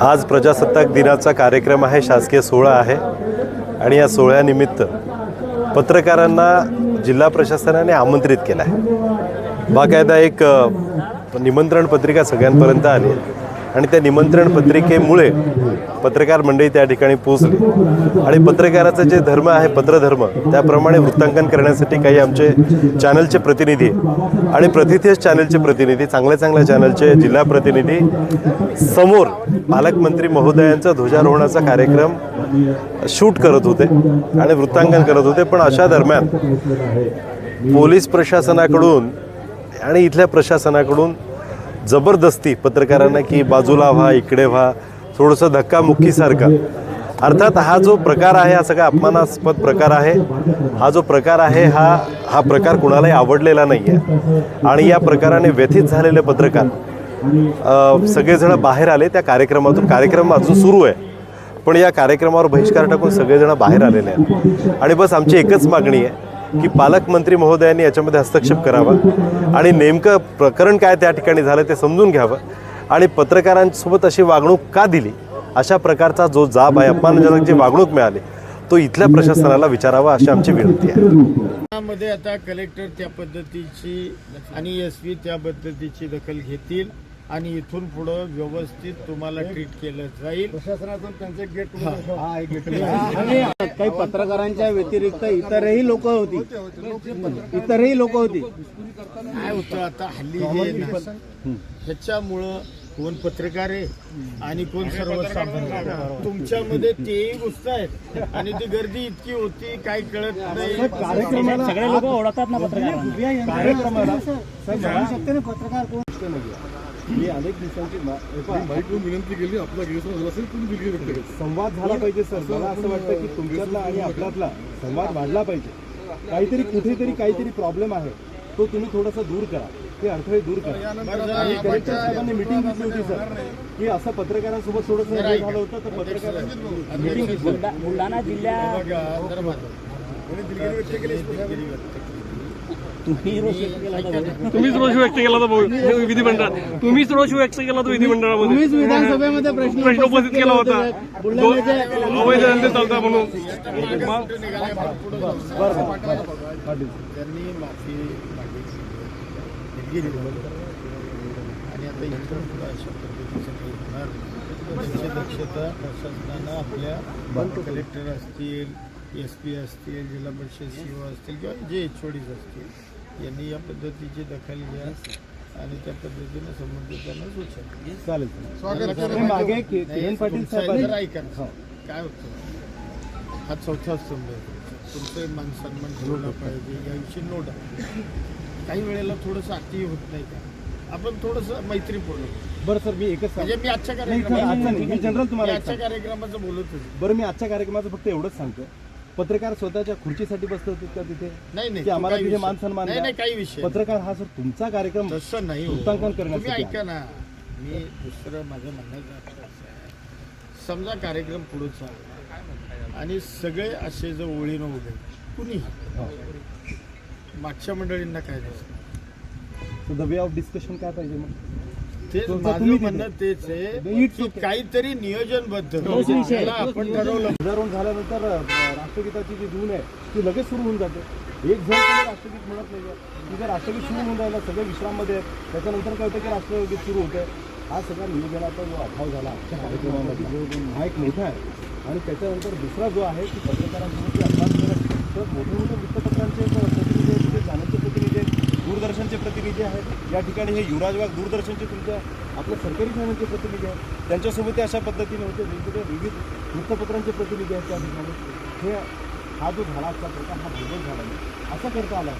आज प्रजासत्ताक दिनाचा कार्यक्रम आहे शासकीय सोहळा आहे. आणि या सोहळ्यानिमित्त पत्रकारांना जिल्हा प्रशासनाने आमंत्रित केलं आहे. बाकायदा एक निमंत्रण पत्रिका सगळ्यांपर्यंत आली आणि त्या निमंत्रण पत्रिकेमुळे पत्रकार मंडळी त्या ठिकाणी पोचली आणि पत्रकाराचा जे धर्म आहे पत्रधर्म त्याप्रमाणे वृत्तांकन करण्यासाठी काही आमचे चॅनलचे प्रतिनिधी आणि प्रतिथेश चॅनलचे प्रतिनिधी चांगल्या चांगल्या चॅनलचे जिल्हा प्रतिनिधी समोर पालकमंत्री महोदयांचा ध्वजारोहणाचा कार्यक्रम शूट करत होते आणि वृत्तांकन करत होते. पण अशा दरम्यान पोलीस प्रशासनाकडून आणि इथल्या प्रशासनाकडून जबरदस्ती पत्रकारांना की बाजूला व्हा इकडे व्हा थोडंसं धक्कामुक्कीसारखं अर्थात हा जो प्रकार आहे हा सगळा अपमानास्पद प्रकार आहे. हा जो प्रकार आहे हा हा प्रकार कुणालाही आवडलेला नाही आहे आणि या प्रकाराने व्यथित झालेले पत्रकार अ, सगळेजण बाहेर आले त्या कार्यक्रमातून. कार्यक्रम अजून सुरू आहे. पण या कार्यक्रमावर बहिष्कार टाकून सगळेजण बाहेर आलेले आहेत. आणि बस आमची एकच मागणी आहे की पालकमंत्री महोदयांनी याच्यामध्ये हस्तक्षेप करावा आणि नेमकं प्रकरण काय त्या ठिकाणी झालं ते समजून घ्यावं. आणि पत्रकारांसोबत अशी वागणूक का दिली? अशा प्रकारचा जो जाब आहे अपमानजनक जी वागणूक मिळाली तो इथल्या प्रशासनाला विचारावा अशी आमची विनंती आहे. मध्ये आता कलेक्टर त्या पद्धतीची आणि एस पी त्या पद्धतीची दखल घेतील. आणि इथून पुढं व्यवस्थित तुम्हाला ट्रीट केलं जाईल प्रशासनातून त्यांचे गेट आणि काही पत्रकारांच्या व्यतिरिक्त इतरही लोक होती इतरही लोक होती काय होतं आता हल्ली हे ह्याच्यामुळं कोण पत्रकार आहे आणि कोण सर्वसामान्य तुमच्यामध्ये तेही गोष्ट आहेत आणि ती गर्दी इतकी होती काय कळत नाही कार्यक्रमाला सगळे लोक ओळखतात ना पत्रकार कार्यक्रमाला पत्रकार कोण. मी अनेक दिवसांची मा- पहा, बाईकवरून विनंती केली आपला गैरसमज झाला असेल तुम्ही दिलगिरी व्यक्त केली संवाद झाला पाहिजे सर. मला असं वाटतं की तुमच्यातला आणि आपल्यातला संवाद वाढला पाहिजे. काहीतरी कुठेतरी काहीतरी प्रॉब्लेम आहे. तो तुम्ही थोडासा दूर करा. ते अडथळे दूर करा. आणि कलेक्टर साहेबांनी मिटिंग घेतली होती सर. की असं पत्रकारांसोबत थोडंसं हे झालं होतं तर पत्रकारांनी मिटिंग. बुलढाणा जिल्ह्यात तुम्हीच रोष व्यक्त केला होता विधिमंडळात तुम्हीच रोष व्यक्त केला होता विधिमंडळामध्ये तुम्हीच विधानसभेमध्ये प्रश्न प्रश्न उपस्थित केला होता अवैध धंदे चालता म्हणून त्यांनी माफी मागितली आणि आता इथून पुढं अशा पद्धतीचं काही होणार दक्षता प्रशासनानं आपल्या कलेक्टर असतील एस पी असतील जिल्हा परिषद सीओ असतील किंवा जे एच असतील यांनी या पद्धतीची दखल घ्या आणि त्या पद्धतीने संबंधितांना सूचना. चालेल. हे मागे किरण पाटील जरा साहेब ऐका ना. काय होतं? हा चौथा स्तंभ आहे. तुमचं मान सन्मान ठेवला पाहिजे. याविषयी नो डाऊट काही वेळेला थोडंसं अति होत नाही का? आपण थोडंसं मैत्रीपूर्ण बोलू. बरं सर मी एकच म्हणजे सांगतो मी आजच्या कार्यक्रमात मी जनरल तुम्हाला एक आजच्या. कार्यक्रमाचं बोलत होते बरं मी आजच्या कार्यक्रमाचं फक्त एवढंच सांगतो. पत्रकार स्वतःच्या खुर्चीसाठी बसत होते का तिथे? नाही नाही की तो आम्हाला काही तिथे विषय- मान सन्मान नाही द्या. नाही काही विषय नाही. पत्रकार हा सर तुमचा कार्यक्रम तसं नाही हो. वृत्तांकन करण्यासाठी तुम्ही ऐका ना मी दुसरं माझं म्हणण्याचं अर्थ असं आहे. समजा कार्यक्रम पुढे चालला आणि सगळे असे जर ओळीनं उभे कुणी मागच्या मंडळींना काय दिसतं? द वे ऑफ डिस्कशन काय पाहिजे मग? तेच माझं म्हणणं तेच आहे. की. काहीतरी नियोजनबद्ध आपण ठरवलं. ध्वजारोहण झाल्यानंतर राष्ट्रगीताची जी धून आहे ती लगेच सुरू होऊन जाते. एक जण राष्ट्रगीत म्हणत नाही की जर राष्ट्रगीत सुरू होऊन राहिलं सगळे विश्राममध्ये आहेत. त्याच्यानंतर कळतं की राष्ट्रगीत सुरू होतं हा सगळा नियोजनाचा जो अभाव झाला कार्यक्रमामध्ये हा एक मोठा आहे. आणि त्याच्यानंतर दुसरा जो आहे की पत्रकारांसोबत जे अपमान करत तर मोठे मोठे वृत्तपत्रांचे प्रतिनिधी आहेत तिथे चॅनलचे प्रतिनिधी आहेत दूरदर्शनचे प्रतिनिधी आहेत या ठिकाणी हे युवराज वाघ दूरदर्शनचे तुमच्या आपल्या सरकारी चॅनलचे प्रतिनिधी आहेत. त्यांच्यासोबत ते अशा पद्धतीने होते. वेगवेगळ्या विविध वृत्तपत्रांचे प्रतिनिधी आहेत त्या ठिकाणी. हे हा जो झाला आजचा प्रकार हा भूगोल झाला नाही असा करता आला